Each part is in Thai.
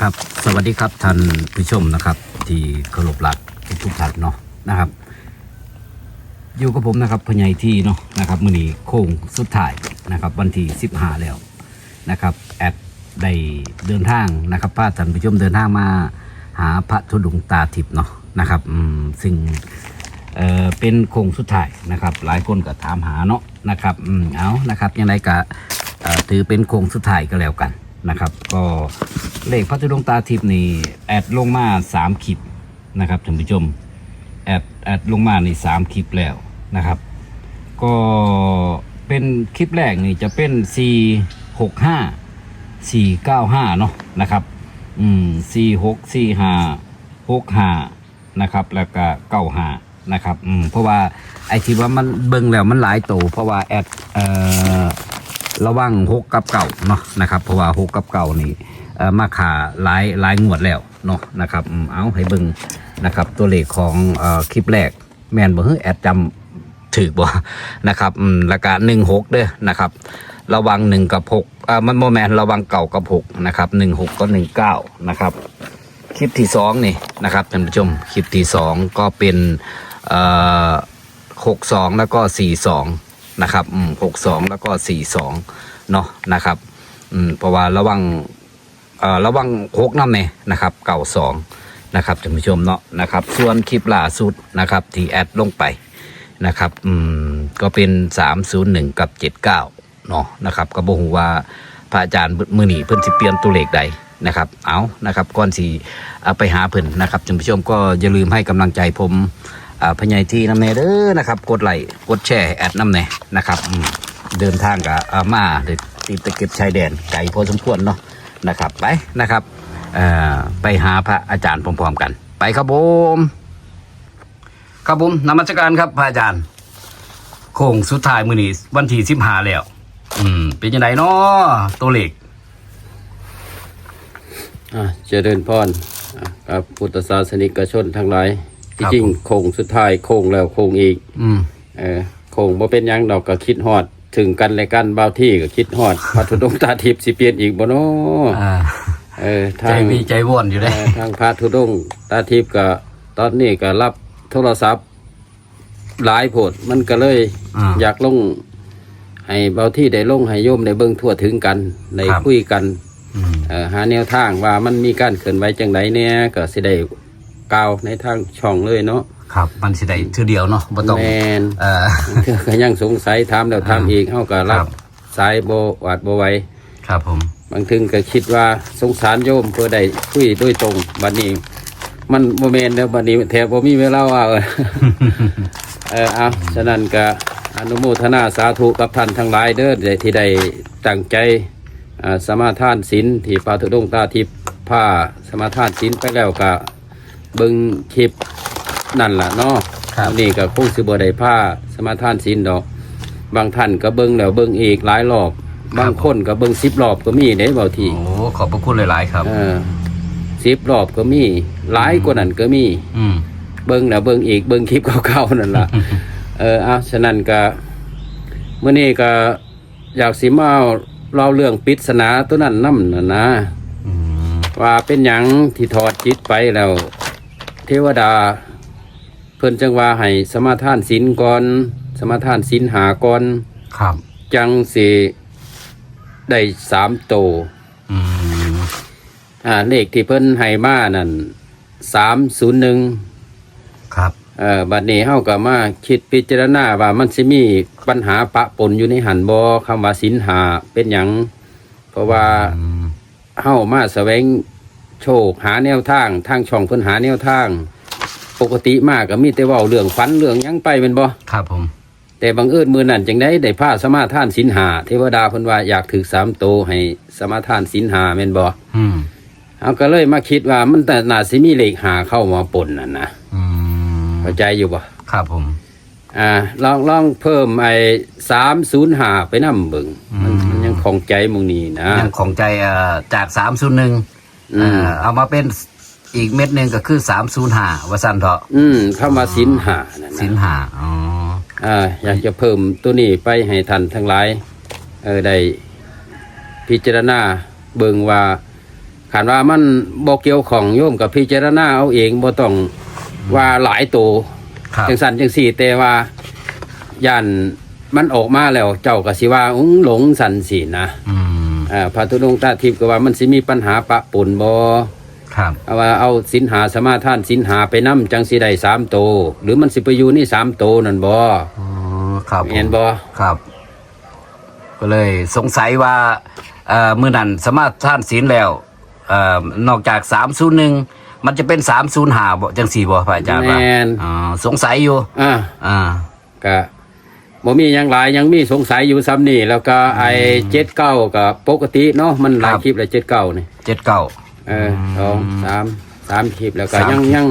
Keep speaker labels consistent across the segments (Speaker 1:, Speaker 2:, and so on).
Speaker 1: ครับ สวัสดีครับท่านผู้ชมนะครับ ที่เคารพรักทุกท่านเนาะนะครับ อยู่กับผมนะครับพญายที่เนาะนะครับมือนี้โค้งสุดท้ายนะครับ วันที่สิบห้าแล้วนะครับแอดได้เดินทางนะครับพาท่านผู้ชมเดินทางมาหาพระธุดงตาทิพย์เนาะนะครับซึ่งเอ่อเป็นโครงสุดท้ายนะครับ หลายคนก็ถามหาเนาะนะครับอืมเอานะครับยังไงก็ถือเป็นโครงสุดท้ายก็แล้วกัน นะครับ ก็เลขพระธุดงตาทิพย์นี่แอดลงมาสามคลิปนะครับท่านผู้ชมแอดแอดลงมาในสามคลิปแล้วนะครับ ก็เป็นคลิปแรกนี่จะเป็น4 6 5 4 9 5เนาะนะครับ อืม4 6 4 5 6 5นะครับ แล้วก็เก้าห้านะครับ อืมเพราะว่าไอ้ที่ว่ามันเบิ่งแล้วมันหลายโตวเพราะว่าแอดเอ่อ ระวังหกกับเก่าเนาะนะครับ เพราะว่าหกกับเก่านี่มาขาหลายหลายงวดแล้วเนาะนะครับเอาให้เบิ่งนะครับ ตัวเลขของอคลิปแรกแมนบ่เฮ้ยแอดจำถือบ่นะครับอืมแล้วก็หนึ่งหกเด้อนะครับ ระวังหนึ่งกับหกอ่ามันโมแมนระวังเก่ากับหกนะครับหนึ่งหกก็หนึ่งเก้านะครับคลิปที่สองนี่นะครับท่านผู้ชมคลิปที่สองก็เป็นหกสองแล้วก็สี่สอง นะครับหกสองแล้วก็สี่สองเนาะนะครับอืมเพราะว่าระวังเอ่อระวังหกน้ำเนี่ยนะครับ เก่าสองนะครับท่านผู้ชมเนาะนะครับ ส่วนคลิปล่าสุดนะครับที่แอดลงไปนะครับอืมก็เป็นสามศูนย์หนึ่งกับเจ็ดเก้าเนาะนะครับ ก็บอกว่าพระอาจารย์มือหนีเพิ่นสิเปลี่ยนตัวเลขใดนะครับ เอานะครับก่อนสี่าไปหาเพิ่นนะครับท่านผู้ชมก็อย่าลืมให้กำลังใจผม พญายที่น้ำเนเด้อนะครับ กดไลค์กดแชร์แอดน้ำเนนะครับเดินทางกับอามาเดี๋ยวติดตะเก็บชายแดนไกลพอสมควรเนาะนะครับไปนะครับไปหาพระอาจารย์พร้อมๆกัน ไปครับผมครับผมนมัสการครับพระอาจารย์โค้งสุดท้ายมือนี้วันที่สิบห้าแล้ว อืม เป็นยังไงเนาะตัวเลข
Speaker 2: อะเจริญพรครับพุทธศาสนิกชนทั้งหลาย ที่
Speaker 1: รับ
Speaker 2: จริง
Speaker 1: ผม
Speaker 2: โค้งสุดท้ายโค้งแล้วโค้งอีก
Speaker 1: อืม
Speaker 2: เออโค้งบ่เป็นหยังดอกก็คิดฮอด ถึงกันและกันบ่าวที่ก็คิดฮอดพระธุดงค์ตาทิพย์สิเปลี่ยนอีกบ่เนาะ
Speaker 1: อ่า
Speaker 2: เออ
Speaker 1: ใจ
Speaker 2: ทาง
Speaker 1: มีใจว่อนอยู่
Speaker 2: เอ
Speaker 1: เลย
Speaker 2: อทางพระธุดงค์ตาทิพย์ก็ตอนนี้ก็รับโทรศัพท์หลายโพดมันก็เลย
Speaker 1: อ่า
Speaker 2: อยากลง ให้เบาที่ได้ลงให้โยมได้เบิ่งทั่วถึงกันได้
Speaker 1: ครับ
Speaker 2: คุยกัน
Speaker 1: อืม
Speaker 2: เอ่อหาแนวทางว่ามันมีการเคลื่อนไหวจังไดเนี่ยก็สิได้ กล่าวในทางช่องเลยเนาะ
Speaker 1: ครับ มันสิได้เทือเดียวเนาะบ่ต้อง
Speaker 2: แมน
Speaker 1: เอ่อ
Speaker 2: เธอก็ยังสงสัยถามแล้วถามอีกเฮาก็รั
Speaker 1: ครับบ
Speaker 2: สายบ่หวาดบ่ไหว
Speaker 1: ครับผม
Speaker 2: บางทึงก็คิดว่าสงสารโยมเพื่อได้คุยโดยตรงบัดนี้ มันบ่แม่นแล้วบัดนี้แทบบ่มีเวลาว่าเออเออเอาฉะนั้นก็อนุโมทนาสาธุกับท่านทั้งหลายเด้อได้ที่ได้ตั้งใจอ่าสมาทานศีลที่พระธุดงค์ตาทิพย์ผ้าสมาทานศีลไปแล้วก็ เบิ่งคลิปนั่นล่ะเนาะ
Speaker 1: ครับ
Speaker 2: นี่ก็คงสิบ่ได้ผ้าสมาทานศีลดอก บางท่านก็เบิ่งแล้วเบิ่งอีกหลายรอบบางคนก็เบิ่ง10รอบก็มีเด้เบางที
Speaker 1: โอ้ขอบพระคุณหลายๆครับ
Speaker 2: เออ10รอบก็มีหลายกว่านั้นก็มี
Speaker 1: อืม
Speaker 2: เบิ้งนะเบิ้งอีกเบิ้งคลิปเก่าๆนั่นล่ะ เออเอาฉะนั้นก็เมื่อนี้ก็อยากสิมาเล่าเรื่องปริศนาตัวนั้นนํน่ะนะ
Speaker 1: อืม
Speaker 2: ว่าเป็นหยังที่ถอดจิตไปแล้ว เทวดา เพิ่นจังว่าให้สมาทานศีลก่อน สมาทานศีลหาก่อน
Speaker 1: ครับ
Speaker 2: จังสิได้สามโตว
Speaker 1: อืม
Speaker 2: อ่าเลขที่เพิ่นให้มานั่นสามศูนย์หนึ่ง
Speaker 1: ครับ
Speaker 2: เอ่อบัดนี้เฮาก็มาคิดพิจารณาว่ามันสิมีปัญหาปะปนอยู่ในหันบ่คำว่าสินหาเป็นหยังเพราะว่า
Speaker 1: อืม
Speaker 2: เฮามาแสวง โชคหาแนวทางทางช่องเพิ่นหาแนวทาง ปกติมากก็มีแต่เว้าเรื่องฝันเรื่องหยังไปแม่นบ่
Speaker 1: ครับผม
Speaker 2: แต่บังเอิญมื้อนั้นจังได๋ได้พาสมาทานสินหาเทวดาเพิ่นว่าอยากถึกสามโตให้สมาทานสินหาแม่นบ่
Speaker 1: อืม
Speaker 2: เฮาก็เลยมาคิดว่ามันแต่น่าสิมีเลขหาเข้ามาปนนั่นนะ
Speaker 1: อืม
Speaker 2: เข้าใจอยู่บ่
Speaker 1: ครับผม
Speaker 2: อ่าลองลองเพิ่มไอ้สามศูนย์หาไปนํเบิ่งมัน
Speaker 1: อืม
Speaker 2: มันยังของใจหมึงนี่นะ
Speaker 1: ยังของใจเอ่อจากสามศูนย์หนึ่ง
Speaker 2: อืม
Speaker 1: เอามาเป็นอีกเม็ดหนึ่งก็คือสามศูนย์ห้าวสันเถาะ
Speaker 2: อืมคำว่าสินหานั่น
Speaker 1: สิน
Speaker 2: นะ
Speaker 1: หาอ๋อ
Speaker 2: อ่าอยากจะเพิ่มตัวนี้ไปให้ท่านทั้งหลายเออได้พิจารณาเบิ่งว่าขันว่ามันบ่เกี่ยวของโยมกับพิจารณาเอาเองบ่ต้องว่าหลายตัว
Speaker 1: ครับ
Speaker 2: จังสันจังสี่แต่ว่าย่านมันออกมาแล้วเจ้าก็สิว่าอุ้งหลงสันสีนะ
Speaker 1: อืม
Speaker 2: อ่าพระธุดงค์ตาทิพย์ก็ว่ามันสิมีปัญหาปะปนบ่
Speaker 1: ครับ
Speaker 2: เอาว่าเอาสินหาสมาทานสินหาไปนํจังสิได้สามโตวหรือมันสิไปอยู่นี่สามโตวนั่นบ่
Speaker 1: อ๋อครับผม
Speaker 2: เห็นบ่
Speaker 1: ครับ ก็เลยสงสัยว่าเอ่อมื่อนั้นสมาทานศีลแล้วเอ่อนอกจากสามศูนย์หนึ่งมันจะเป็นสามศูนย์หาบ่จังสี่บ่พระอาจารย์ว่า
Speaker 2: แม่น
Speaker 1: อ๋อสงสัยอยู่
Speaker 2: อ่า
Speaker 1: อ่า
Speaker 2: ก็ บ่มีหยังหลายยังมีสงสัยอยู่ซ้ำนี่แล้วก็ไอ้เจ็ดเก้าก็ปกติเนาะมันหลายคลิปแล้วเจ็ดเก้านี่
Speaker 1: เจ็ดเก้า
Speaker 2: เออสองสามสามคลิปแล้วก็
Speaker 1: สาม
Speaker 2: ยัง
Speaker 1: คลิป
Speaker 2: ยัง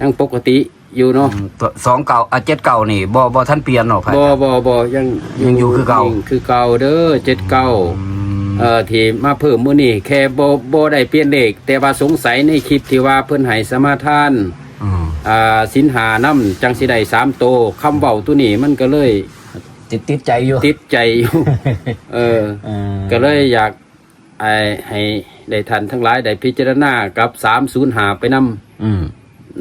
Speaker 2: ยังปกติอยู่เนาะ
Speaker 1: ตัวสองเก่าอะเจ็ดเก่านี่บ่บ่ท่านเปลี่ยนหรอกพระอา
Speaker 2: บ่
Speaker 1: จารย์
Speaker 2: บ่บ่ยัง
Speaker 1: ยังอยู่คือเก่า
Speaker 2: ยังคือเก่าเด้อเจ็ดเก้า
Speaker 1: อืม
Speaker 2: เอ่อที่มาเพิ่มมื้อนี้แค่บ่บ่ได้เปลี่ยนเลขแต่ว่าสงสัยในคลิปที่ว่าเพิ่นให้สมาทาน
Speaker 1: อืม
Speaker 2: อ่าสินหานํจังสิได้สามโตคำเว้าตัวนี้มันก็เลย
Speaker 1: ติดติดใจอยู่
Speaker 2: ติดใจอยู่เออ
Speaker 1: เออ
Speaker 2: ก็เลยอยากไอให้ได้ทันทั้งหลายได้พิจารณากับสามศูนย์หาไปนำ
Speaker 1: อืม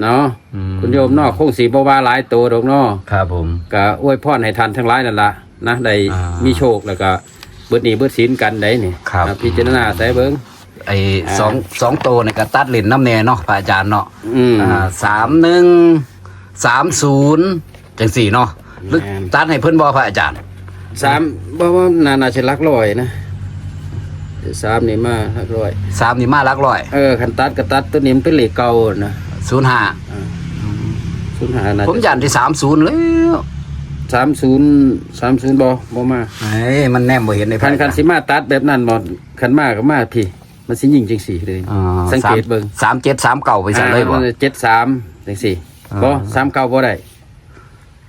Speaker 2: เนาะ
Speaker 1: อืม
Speaker 2: คุณโยมเนอกคงสีบว่าหลายตัวดอกเนาะ
Speaker 1: ครับผม
Speaker 2: ก็อวยพรให้ทันทั้งหลายนั่นละนะได้มีโชคแล้วก็เบิดหนี้เบิดสินกันได้นี่
Speaker 1: ครับ
Speaker 2: อ่าพิจารณาใส่เบิ้ง
Speaker 1: ไอ้สองสองโตวนี่ก็ตัดเหรียญน้ำแน่เนาะพระอาจารย์เนาะ
Speaker 2: อืม
Speaker 1: อ่าสามหนึ่งสามศูนย์จังสี่เนาะหรือ
Speaker 2: แม่น
Speaker 1: ตัดให้เพิ่นบอพระอาจารย์
Speaker 2: สามบ่ว่านานาจะลักร้อยนะสามนี่มาลักร้อย
Speaker 1: สามนี่มาหลักร้อย
Speaker 2: เออคันตัดก็ตัดตัวนี้มันเป็นเลขเก่านะ
Speaker 1: ศูนย์ห้า
Speaker 2: ศูนย์หานะ
Speaker 1: ผมยันที่สามศูนย์แล้ว
Speaker 2: สามศูนย์สามศูนย์บ่บ่มา
Speaker 1: ไอ้มันแนมบ่เห็นในพ
Speaker 2: คั
Speaker 1: ระ
Speaker 2: น
Speaker 1: อา
Speaker 2: คั
Speaker 1: จานรย์
Speaker 2: สิมาตัดแบบนั้นบ่คันมาก็มาพี่ มันสิยิงจังสี่เลย
Speaker 1: อ่า
Speaker 2: สังเกตเบิ่ง
Speaker 1: สามเจ็ดสามเก่าไปสั่เลยบ่
Speaker 2: เจ็ดสามจังสี่
Speaker 1: อ่า
Speaker 2: บ่สามเก้าบ่ได้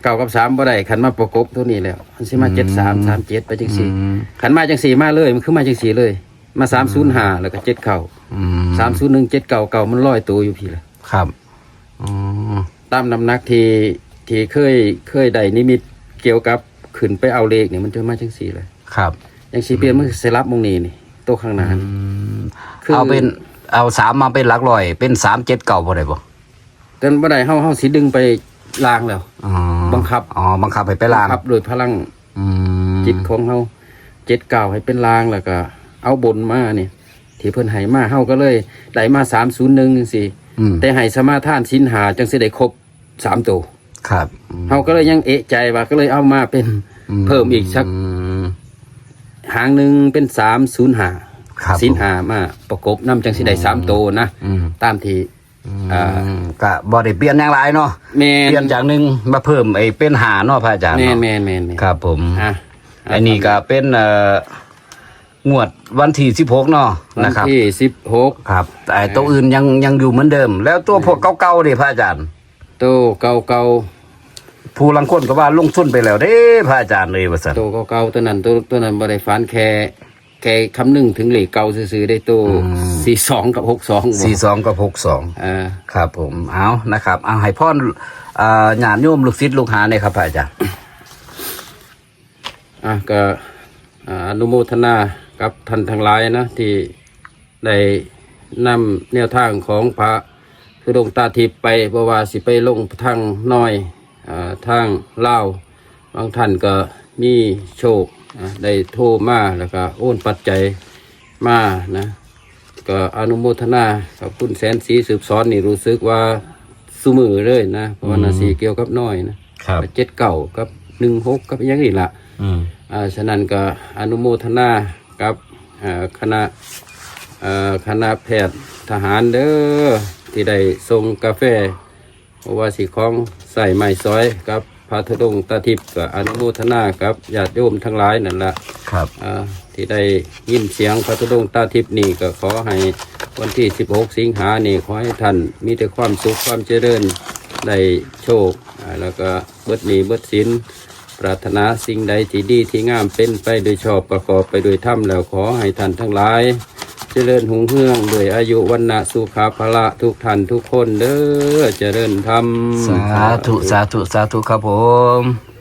Speaker 2: เก้ากับสามบ่ได้คันมาประกบตัวนี้แล้วมันสิมาเจ็ดสามสามเจ็ดไปจังสี่
Speaker 1: อืม
Speaker 2: คันมาจังสี่มาเลย มันคือมาจังสี่เลย มาสามศูนย์ห้าแล้วก็เจ็ดเก้า
Speaker 1: อืม
Speaker 2: สามศูนย์หนึ่งเจ็ดเก้าเก้ามันร้อยตัวอยู่พี่ละ
Speaker 1: ครับอ๋อ
Speaker 2: ตามน้ำหนักที่ที่เคยเคยได้นิมิตเกี่ยวกับขึ้นไปเอาเลขเนี่ยมันจะมาจังสี่เลย
Speaker 1: ครับ
Speaker 2: จังสี่เปลี่ยนมันเสรับมงนี้นี่ตัวข้างหน้านี่ คือ
Speaker 1: เอาเป็นเอาสามมาเป็นหลักร้อย เป็นสามเจ็ดเก่าบ่ได้บ่
Speaker 2: แต่บ่ได้เฮาเฮาสิดึงไปล้างแล้ว
Speaker 1: อ๋อ
Speaker 2: บังคับ
Speaker 1: อ๋อบังคับให้ไปล้าง
Speaker 2: ครับโดยพลัง
Speaker 1: อืม
Speaker 2: จิตของเฮาเจ็ดเก่าให้เป็นลางแล้วก็ เอาบนมานี่ที่เพิ่นให้มาเฮาก็เลยได้มาสามศูนย์หนึ่งสิ
Speaker 1: อืม
Speaker 2: แต่ให้สมาทานสินหาจังสิได้ครบสามตัว
Speaker 1: ครับ
Speaker 2: เฮาก็เลยยังเอะใจว่าก็เลยเอามาเป็นเพิ่มอีกสัก
Speaker 1: อืม
Speaker 2: หางหนึ่งเป็นสามศูนย์หา
Speaker 1: ครับ
Speaker 2: สินหามาประกบนํจังสิได้สามตัวนะ
Speaker 1: อืม
Speaker 2: ตามที่อ่า
Speaker 1: อืมก็บ่ได้เปลี่ยนอย่างไรเนาะ
Speaker 2: แม
Speaker 1: เปลี่ยน
Speaker 2: น
Speaker 1: จากหนึ่งมาเพิ่มไอ้เป็นหาเนาะพระอาจารย์
Speaker 2: แมน
Speaker 1: เนาะ
Speaker 2: แมนแมนแมน
Speaker 1: ครับผม
Speaker 2: อะ
Speaker 1: อันนี้ก็เป็นเอ่องวดวันที่สิบหกเนาะ
Speaker 2: วัน
Speaker 1: นะครับ
Speaker 2: ที่สิบหก
Speaker 1: ครับแต่ตัวอื่นยังยังอยู่เหมือนเดิม แล้วตัวพวกเก่าๆดิพระอาจารย์
Speaker 2: โตเก่าเก่า
Speaker 1: ผู้ลังคนก็ว่าลงทุนไปแล้วเด้พระอาจารย์เลยว่าซั่น
Speaker 2: โตเก่าเก่าตัวนั้นตัวตัวนั้นบริฟานแค่ แค่คำหนึ่งถึงเหล็กเก่าซื่อๆได้ตัวสี่สองกับหกสอง
Speaker 1: สี่สองกับหกสอง
Speaker 2: อ่า
Speaker 1: ครับ ผมเอานะครับเอาให้พ่อเอ่อญาติโยมลูกศิษย์ลูกหาเนี่ยครับพระอาจารย์
Speaker 2: อะก็อ่าอนุโมทนากับท่านทั้งหลายนะที่ได้นำแนวทางของพระคือดงค์ตาทิพย์ไปเพราะว่าสิไปลงทางน้อยอ่าทางเล่าวบางท่านก็มีโชคอะ ได้โทรมาแล้วก็โอนปัจจัยมานะก็อนุโมทนากับคุณแสนสีสืบสอนนี่รู้สึกว่าสุมือเลยนะเพราะว่านาสีเกี่ยวกับน้อยนะครับเจ็ดเก่ากับหนึ่งหกกับอยังนี้ละ
Speaker 1: อืม
Speaker 2: อ่าฉะนั้นก็อนุโมทนากับอ่าคณะอ่าคณะแพทย์ทหารเด้อที่ได้ส่งกาแฟเพราะว่าสีของใส่ไม้ซอยกับพ ระธุดงค์ตาทิพย์ก็อนุโมทนากับญาติโยมทั้งหลายนั่นละ
Speaker 1: ครับ
Speaker 2: อ่าที่ได้ยินเสียงพระธุดงค์ตาทิพย์นี่ก็ขอให้วันที่ 16 สิงหานี่ขอให้ท่านมีแต่ความสุขความเจริญได้โชคอ่าแล้วก็เบิดหนีเบิดสินปรารถนาสิ่งใดที่ดีที่งามเป็นไปโดยชอบประกอบไปโดยธรรมแล้วขอให้ท่านทั้งหลาย เจริญหุงเฮืองด้วยอายุวันนะสุขาภละทุกท่านทุกคนเด้อเจริญธรรม
Speaker 1: สาธุ สาธุ สาธุครับผม